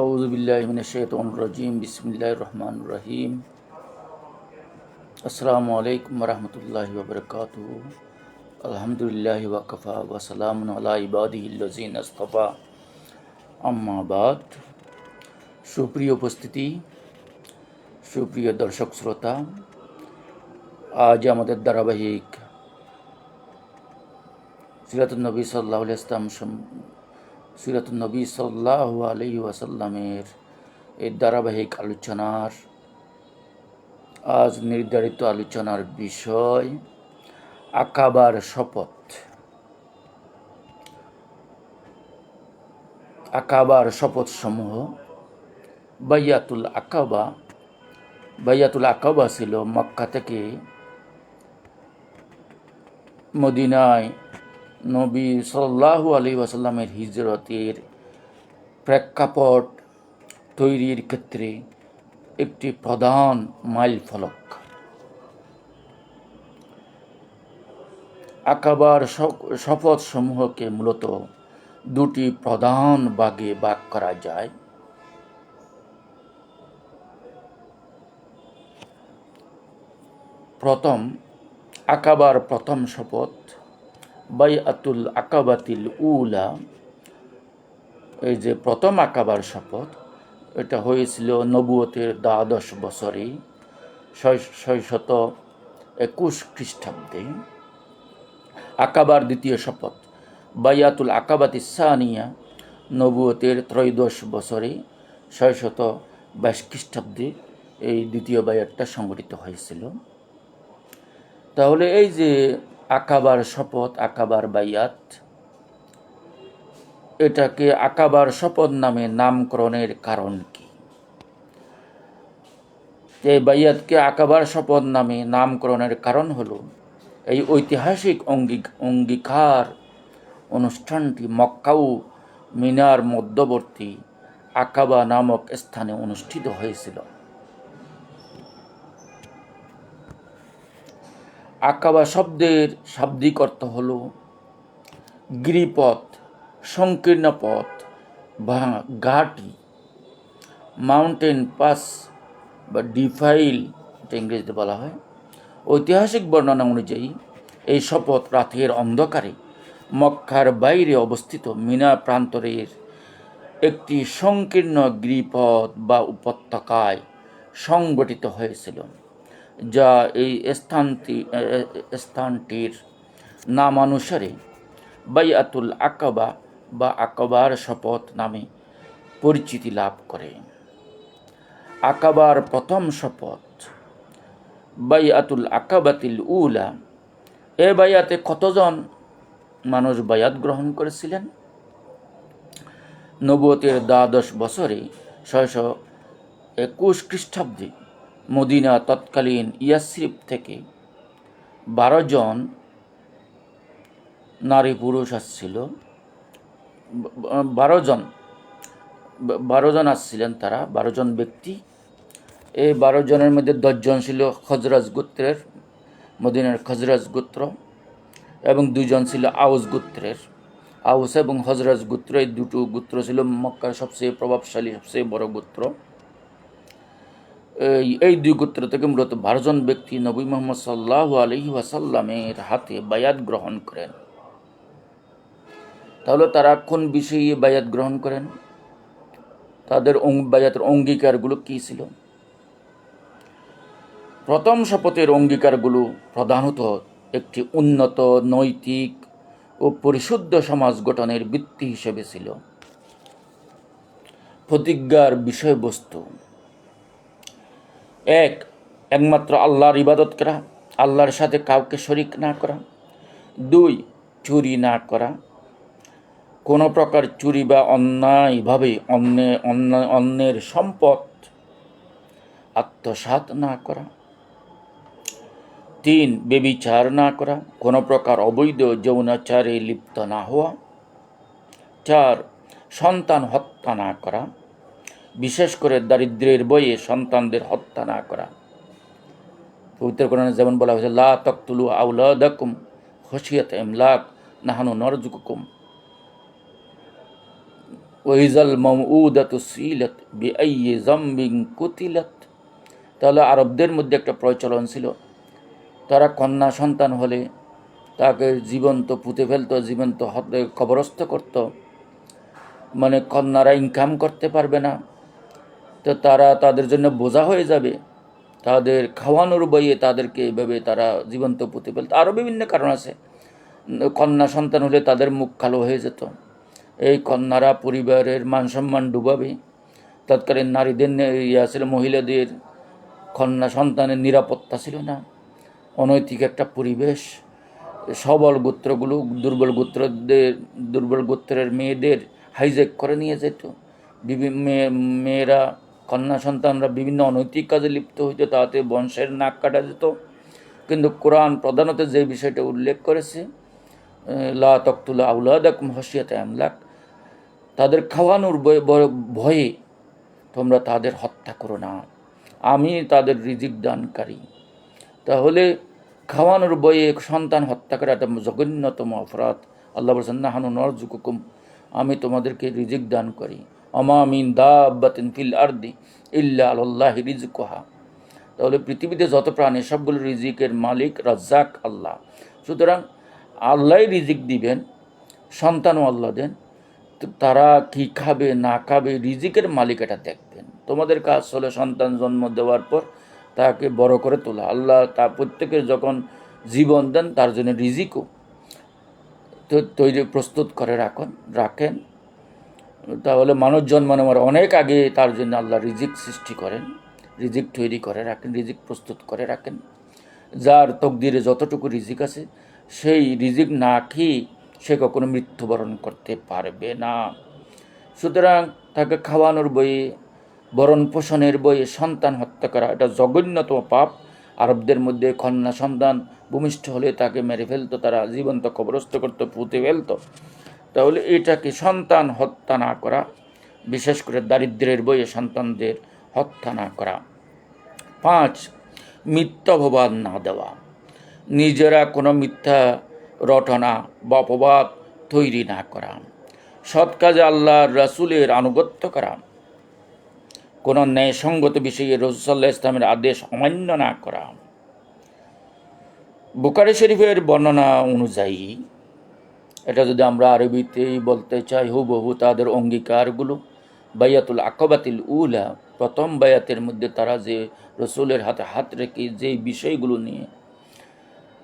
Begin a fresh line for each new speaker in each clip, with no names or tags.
আউযু বিল্লাহি মিনাশ শাইতানির রাজিম বিসমিল্লাহির রহমানির রহিম আসসালামু আলাইকুম ওয়া রাহমাতুল্লাহি ওয়া বারাকাতুহু আলহামদুলিল্লাহি ওয়া কাফা ওয়া সালামুন আলা ইবাদিহিল লাযিনা ইসতাফা আম্মা বাদ সুপ্রিয় উপস্থিতি, সুপ্রিয় দর্শক শ্রোতা, আজ আমাদের ধারাবাহিক সিরাতুল নবী সাল্লাহ ইসলাম সিরাতুলনবী সাল্লাহ আলহি ওয়াসাল্লামের এই ধারাবাহিক আলোচনার আজ নির্ধারিত আলোচনার বিষয় আকাবার শপথ। আকাবার শপথ সমূহ বাইয়াতুল আকাবা বাইয়াতুল আকাবা ছিল মক্কা থেকে মদিনায় নবী সাল্লাহু আলী ওয়াসাল্লামের হিজরতের প্রেক্ষাপট তৈরির ক্ষেত্রে একটি প্রধান মাইল ফলক। আকাবার শপথ সমূহকে মূলত দুটি প্রধান ভাগে ভাগ করা যায়। প্রথম, আকাবার প্রথম শপথ বাই আতুল আকাবাতিল উলা। এই যে প্রথম আকাবার শপথ, এটা হয়েছিল নবুয়তের দ্বাদশ বছরে ছয়শত একুশ খ্রিস্টাব্দে। আকাবার দ্বিতীয় শপথ বাইয়াতুল আকাবাত ইসানিয়া নবুয়তের ত্রয়োদশ বছরে ছয়শত বাইশ খ্রিস্টাব্দে এই দ্বিতীয় বায়াতটা সংগঠিত হয়েছিল। তাহলে এই যে আকাবার শপথ, আকাবার বাইয়াত। এটাকে আকাবার শপথ নামে নামকরণের কারণ কি? এই বাইয়াতকে আকাবার শপথ নামে নামকরণের কারণ হল, এই ঐতিহাসিক অঙ্গীকার অনুষ্ঠানটি মক্কাউ মিনার মধ্যবর্তী আকাবা নামক স্থানে অনুষ্ঠিত হয়েছিল। আকাবা শব্দের শাব্দিক অর্থ হল গিরিপথ, সংকীর্ণ পথ বা ঘাটি মাউন্টেন পাস বা ডিফাইল এটা ইংরেজিতে বলা হয়। ঐতিহাসিক বর্ণনা অনুযায়ী এই শপথ রাতের অন্ধকারে মক্কার বাইরে অবস্থিত মিনা প্রান্তরের একটি সংকীর্ণ গিরিপথ বা উপত্যকায় সংগঠিত হয়েছিল। যা এই স্থানটি স্থানটির নামানুসারে বাইয়াতুল আকাবা বা আকাবার শপথ নামে পরিচিতি লাভ করে। আকাবার প্রথম শপথ বাইয়াতুল আকাবাতিল উলা। এ বাইয়াতে কতজন মানুষ বায়াত গ্রহণ করেছিলেন? নবতের দ্বাদশ বছরে ছয়শো একুশ খ্রিস্টাব্দে মদিনা তৎকালীন ইয়াসরিফ থেকে বারো জন নারী পুরুষ আসছিল। বারো জন বারো জন আসছিলেন তারা, বারো জন ব্যক্তি। এই বারো জনের মধ্যে দশজন ছিল খজরাজ গোত্রের, মদিনার খজরাজ গোত্র, এবং দুজন ছিল আউস গোত্রের। আউস এবং হজরাজ গোত্র, এই দুটো গোত্র ছিল মক্কার সবচেয়ে প্রভাবশালী, সবচেয়ে বড় গোত্র। এই দুই গোত্র থেকে মূলত বারোজন ব্যক্তি নবী মোহাম্মদ সাল্লাহ আলহি ওয়াসাল্লামের হাতে বায়াত গ্রহণ করেন। তাহলে তারা কোন বিষয়ে বায়াত গ্রহণ করেন? তাদের বায়াতের অঙ্গীকারগুলো কী ছিল? প্রথম শপথের অঙ্গীকারগুলো প্রধানত একটি উন্নত, নৈতিক ও পরিশুদ্ধ সমাজ গঠনের ভিত্তি হিসেবে ছিল। প্রতিজ্ঞার বিষয়বস্তু। এক, একমাত্র আল্লাহর ইবাদত করা, আল্লাহর সাথে কাউকে শরিক না করা। দুই, চুরি না করা। কোনো প্রকার চুরি বা অন্যায়ভাবে অন্য অন্য, অন্যের সম্পদ আত্মসাত না করা। তিন, বেবিচার না করা। কোনো প্রকার অবৈধ যৌনাচারে লিপ্ত না হওয়া। চার, সন্তান হত্যা না করা। বিশেষ করে দারিদ্রের বইয়ে সন্তানদের হত্যা না করা। পবিত্র কোরআনে যেমন বলা হয়েছে, লা তকতুলু আউলাদাকুম খসিয়াত এমলাক নাহানু নরজুকুম ওইজাল মমউদাতু সিলাত বিআইয়ি জামবিন কুতিলাত। তাহলে আরবদের মধ্যে একটা প্রচলন ছিল। তারা কন্যা সন্তান হলে তাকে জীবন্ত পুঁতে ফেলতো, জীবন্ত কবরস্থ করত। মানে কন্যারা ইনকাম করতে পারবে না। তো তারা তাদের জন্য বোঝা হয়ে যাবে। তাদের খাওয়ানোর বইয়ে তাদেরকে এভাবে তারা জীবন্ত পুঁতে আরও বিভিন্ন কারণ আছে। কন্যা সন্তান হলে তাদের মুখ কালো হয়ে যেত। এই কন্যারা পরিবারের মান সম্মান ডুবাবে। তৎকালীন নারীদের ইয়া ছিল, মহিলাদের কন্যা সন্তানের নিরাপত্তা ছিল না। অনৈতিক একটা পরিবেশ। সবল গোত্রগুলো, দুর্বল গোত্রদের, দুর্বল গোত্রের মেয়েদের হাইজ্যাক করে নিয়ে যেত। মেয়েরা কন্যা সন্তানরা বিভিন্ন অনৈতিক কাজে লিপ্ত হইত তাতে বংশের নাক কাটা যেত। কিন্তু কোরআন প্রধানত যে বিষয়টা উল্লেখ করেছে লা তক্তুলা আউলাদাকুম হসিয়াতে আমলাক, তাদের খাওয়ানোর ভয়ে তোমরা তাদের হত্যা করো না। আমি তাদের রিজিক দানকারী। তাহলে খাওয়ানোর বয়ে সন্তান হত্যা করা একটা জঘন্যতম অপরাধ। আল্লাহ বলছেন না হানু নরজুকুকুম আমি তোমাদেরকে রিজিক দান করি। অমামিন দাবাতিন ফিল আরদি ইল্লা আল্লাহ রিজকুহা তাহলে পৃথিবীতে যত প্রাণী, সবগুলো রিজিকের মালিক রাজ্জাক আল্লাহ। সুতরাং আল্লাহ রিজিক দিবেন, সন্তানও আল্লাহ দেন তারা কি খাবে, না খাবে, রিজিকের মালিক এটা দেখবেন। তোমাদের কাজ হলো সন্তান জন্ম দেওয়ার পর তাকে বড় করে তোলা। আল্লাহ তা প্রত্যেকের যখন জীবন দেন, তার জন্য রিজিকও তৈরি, প্রস্তুত করে রাখুন, রাখেন। তাহলে মানুষ জন্ম নেওয়ার অনেক আগে তার জন্য আল্লাহ রিজিক সৃষ্টি করেন, রিজিক তৈরি করে রাখেন, রিজিক প্রস্তুত করে রাখেন। যার তকদিরে যতটুকু রিজিক আছে, সেই রিজিক না খেয়ে সে কখনো মৃত্যুবরণ করতে পারবে না। সুতরাং তাকে খাওয়ানোর বইয়ে বরণ পোষণের বইয়ে সন্তান হত্যা করা, এটা জঘন্যতম পাপ। আরবদের মধ্যে কন্যা সন্তান ভূমিষ্ঠ হলে তাকে মেরে ফেলতো, তারা জীবন্ত কবরস্থ করতো, পুঁতে ফেলতো। তাহলে এটাকে সন্তান হত্যা না করা, বিশেষ করে দারিদ্র্যের বইয়ে সন্তানদের হত্যা না করা। পাঁচ মিথ্যাভবাদ না দেওয়া। নিজেরা কোনো মিথ্যা রটনা বা অপবাদ তৈরি না করা। সৎ কাজে আল্লাহর রাসুলের আনুগত্য করা। কোনো ন্যায়সঙ্গত বিষয়ে রসুল্লাহ ইসলামের আদেশ অমান্য না করা। বুকারি শরীফের বর্ণনা অনুযায়ী এটা যদি আমরা আরবিতেই বলতে চাই, হুবহু তাদের অঙ্গীকারগুলো। বাইয়াতুল আকবাতিল উলা, প্রথম বায়াতের মধ্যে তারা যে রসুলের হাতে হাত রেখে যে বিষয়গুলো নিয়ে,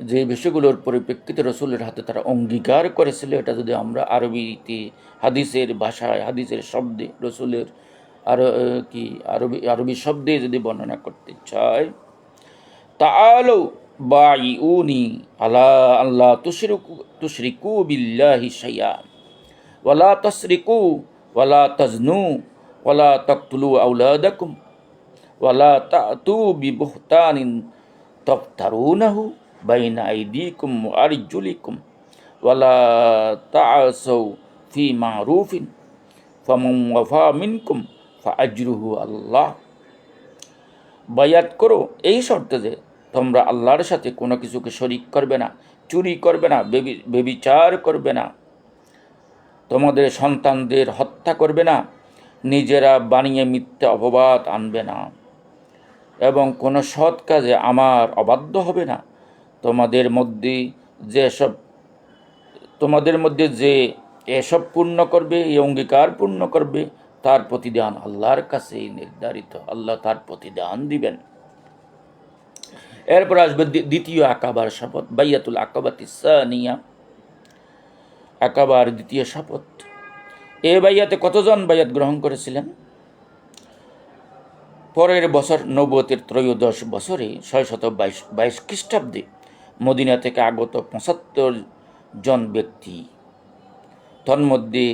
যে বিষয়গুলোর পরিপ্রেক্ষিতে রসুলের হাতে তারা অঙ্গীকার করেছিল, এটা যদি আমরা আরবিতে, হাদিসের ভাষায়, হাদিসের শব্দে, রসুলের আর কি, আরবি আরবি শব্দে যদি বর্ণনা করতে চাই তাআলাউ বাইউনি আলা আল্লাহ তুশরিকু তুশরিকু বিল্লাহি শাইয়া ওয়ালা তাসরিকু ওয়ালা তাজনু ওয়ালা তাকতুলু আওলাদাকুম ওয়ালা তাতু বিবুহতানিন তফতারুনাহু বাইনা আইদিকুম ওয়া আরজুলিকুম ওয়ালা তাআসাউ ফি মারুফিন ফামান ওয়াফা মিনকুম ফাআজরুহু আল্লাহ বায়াত করো এই শর্তে যে তোমরা আল্লাহর সাথে কোনো কিছুকে শরিক করবে না, চুরি করবে না বেবিচার করবে না। তোমাদের সন্তানদের হত্যা করবে না, নিজেরা বানিয়ে মিথ্যা অপবাদ আনবে না। এবং কোনো সৎ কাজে আমার অবাধ্য হবে না। তোমাদের মধ্যে যেসব তোমাদের মধ্যে যে এসব পূর্ণ করবে, এই অঙ্গীকার পূর্ণ করবে, তার প্রতিদান আল্লাহর কাছেই নির্ধারিত। আল্লাহ তার প্রতিদান দিবেন। এরপর আসবে দ্বিতীয় আকাবার শপথ, বাইয়াতুল আকাবাত ইসানিয়া আকাবার দ্বিতীয় শপথ। এ বাইয়াতে কতজন বাইয়াত গ্রহণ করেছিলেন? পরের বছর নবতের ত্রয়োদশ বছরে ছয় শত বাইশ বাইশ খ্রিস্টাব্দে মদিনা থেকে আগত পঁচাত্তর জন ব্যক্তি, তন্মধ্যে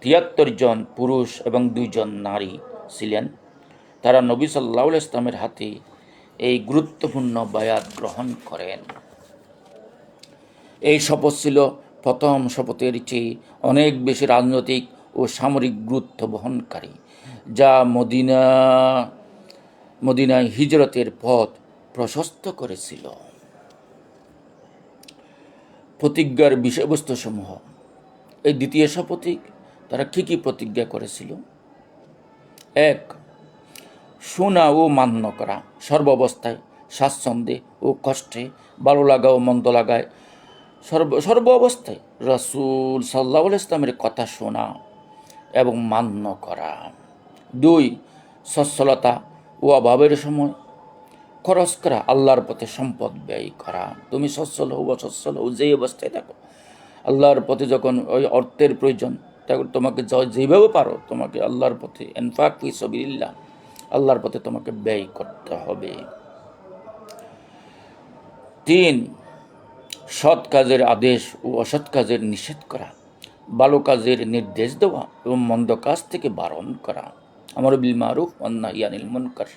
তিয়াত্তর জন পুরুষ এবং দুইজন নারী ছিলেন। তারা নবী সাল্লাহ ইসলামের হাতে এই গুরুত্বপূর্ণ বায়াত গ্রহণ করেন। এই শপথ ছিল প্রথম শপথের চেয়ে অনেক বেশি রাজনৈতিক ও সামরিক গুরুত্ব বহনকারী, যা মদিনা মদিনায় হিজরতের পথ প্রশস্ত করেছিল। প্রতিজ্ঞার বিষয়বস্তুসমূহ, এই দ্বিতীয় শপথিক তারা কী কী প্রতিজ্ঞা করেছিল। এক শোনা ও মান্য করা, সর্বাবস্থায় স্বাচ্ছন্দ্যে ও কষ্টে ভালো লাগা ও মন্দ লাগায়। সর্ব সর্ব অবস্থায় রসুল সাল্লাহ ইসলামের কথা শোনা এবং মান্য করা। দুই, সচ্ছলতা ও অভাবের সময় খরচ করা, আল্লাহর পথে সম্পদ ব্যয় করা। তুমি সচ্ছল হও অসচ্ছল হও, যেই অবস্থায় থাকো, আল্লাহর পথে যখন ওই অর্থের প্রয়োজন তখন তোমাকে যেভাবে পারো, তোমাকে আল্লাহর পথে এনফাক ফি সবিল্লাহ আল্লাহর পথে তোমাকে ব্যয় করতে হবে। তিন, সৎ কাজের আদেশ ও অসৎ কাজের নিষেধ করা, ভালো কাজের নির্দেশ দেওয়া এবং মন্দ কাজ থেকে বারণ করা। আমার বিল মারুফ অন্না ইয়ানিল মুনকার।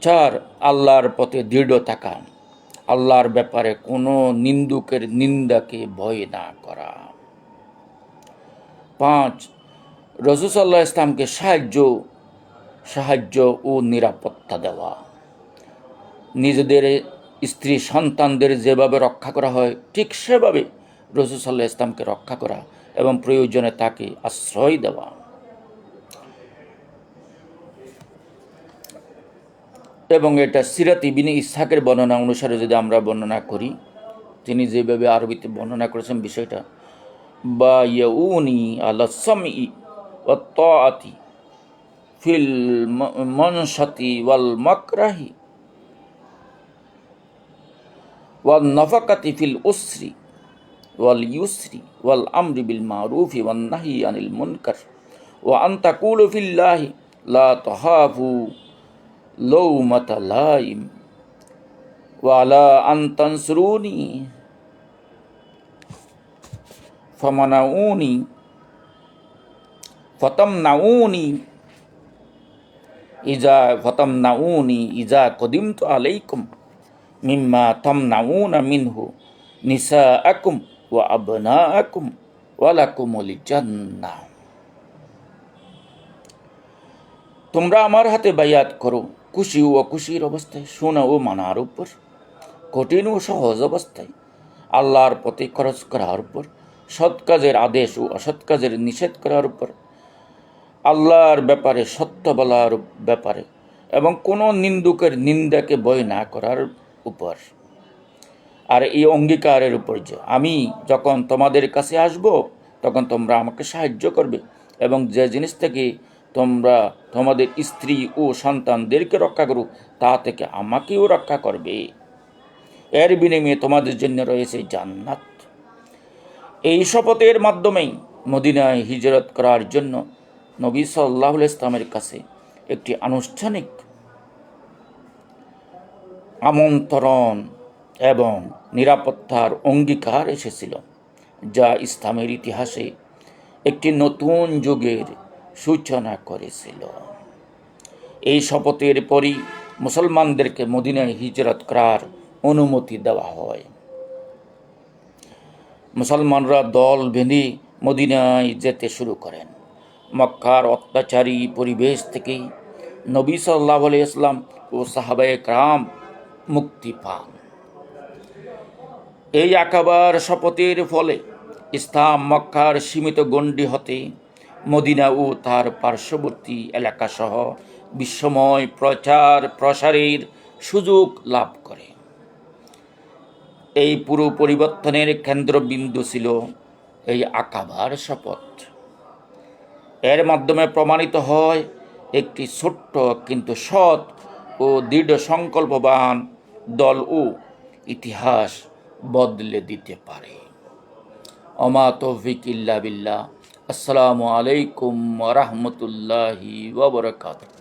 চার, আল্লাহর পথে দৃঢ় থাকা, আল্লাহর ব্যাপারে কোনো নিন্দুকের নিন্দাকে ভয় না করা। পাঁচ রসুসাল্লাহ ইসলামকে সাহায্য সাহায্য ও নিরাপত্তা দেওয়া। নিজেদের স্ত্রী সন্তানদের যেভাবে রক্ষা করা হয়, ঠিক সেভাবে রসুসাল্লাহ ইসলামকে রক্ষা করা এবং প্রয়োজনে তাকে আশ্রয় দেওয়া। এবং এটা সিরাত ইবিনে ইসহাকের বর্ণনা অনুসারে যদি আমরা বর্ণনা করি, তিনি যেভাবে আরবিতে বর্ণনা করেছেন বিষয়টা বা ইউনি আলা সামি ও তাআতি في المنشط والمكره والنفقة في الأسر واليسر والأمر بالمعروف والنهي عن المنكر وأن تقول في الله لا تخافوا لومة لائم ولا أن تنصروني فمنعوني فتمنعوني তানসুরুনি ফমানাউনি ফতমনাউনি ইজা ইজা কদিমতু আলাইকুম, মিম্মা তমনাউনা মিনহু নিসাআকুম ওয়া আবনাআকুম ওয়ালাকুমুল জান্নাহ তোমরা আমার হাতে বায়াত করো, খুশি ও খুশির অবস্থায়, শোনা ও মানার উপর, কঠিন ও সহজ অবস্থায়, আল্লাহর পথে খরচ করার উপর, সৎ কাজের আদেশ ও অসৎ কাজের নিষেধ করার উপর আল্লাহর ব্যাপারে সত্য বলার ব্যাপারে এবং কোনো নিন্দুকের নিন্দাকে বয় না করার উপর। আর এই অঙ্গীকারের উপর যে আমি যখন তোমাদের কাছে আসব, তখন তোমরা আমাকে সাহায্য করবে এবং যে জিনিস থেকে তোমরা তোমাদের স্ত্রী ও সন্তানদেরকে রক্ষা করো, তা থেকে আমাকেও রক্ষা করবে। এর বিনিময়ে তোমাদের জন্য রয়েছে জান্নাত। এই শপথের মাধ্যমেই মদিনায় হিজরত করার জন্য নবী সাল্লাহ ইসলামের কাছে একটি আনুষ্ঠানিক আমন্ত্রণ এবং নিরাপত্তার অঙ্গীকার এসেছিল, যা ইসলামের ইতিহাসে একটি নতুন যুগের সূচনা করেছিল। এই শপথের পরই মুসলমানদেরকে মদিনায় হিজরত করার অনুমতি দেওয়া হয়। মুসলমানরা দল বেঁধে মদিনায় যেতে শুরু করেন। মক্কার অত্যাচারী পরিবেশ থেকেই নবী সাল্লাহ ইসলাম ও সাহাবায়ে ক্রাম মুক্তি পান। এই আকাবার শপথের ফলে ইসলাম মক্কার সীমিত গণ্ডি হতে মদিনা ও তার পার্শ্ববর্তী এলাকাসহ বিশ্বময় প্রচার প্রসারের সুযোগ লাভ করে। এই পুরো পরিবর্তনের কেন্দ্রবিন্দু ছিল এই আকাবার শপথ। এর মাধ্যমে প্রমাণিত হয় একটি ছোট্ট কিন্তু সৎ ও দৃঢ় সংকল্পবান দল ও ইতিহাস বদলে দিতে পারে। অমা ইল্লা বিল্লাহ। আসসালামু আলাইকুম রহমতুল্লাহি ওবরাকাতুহ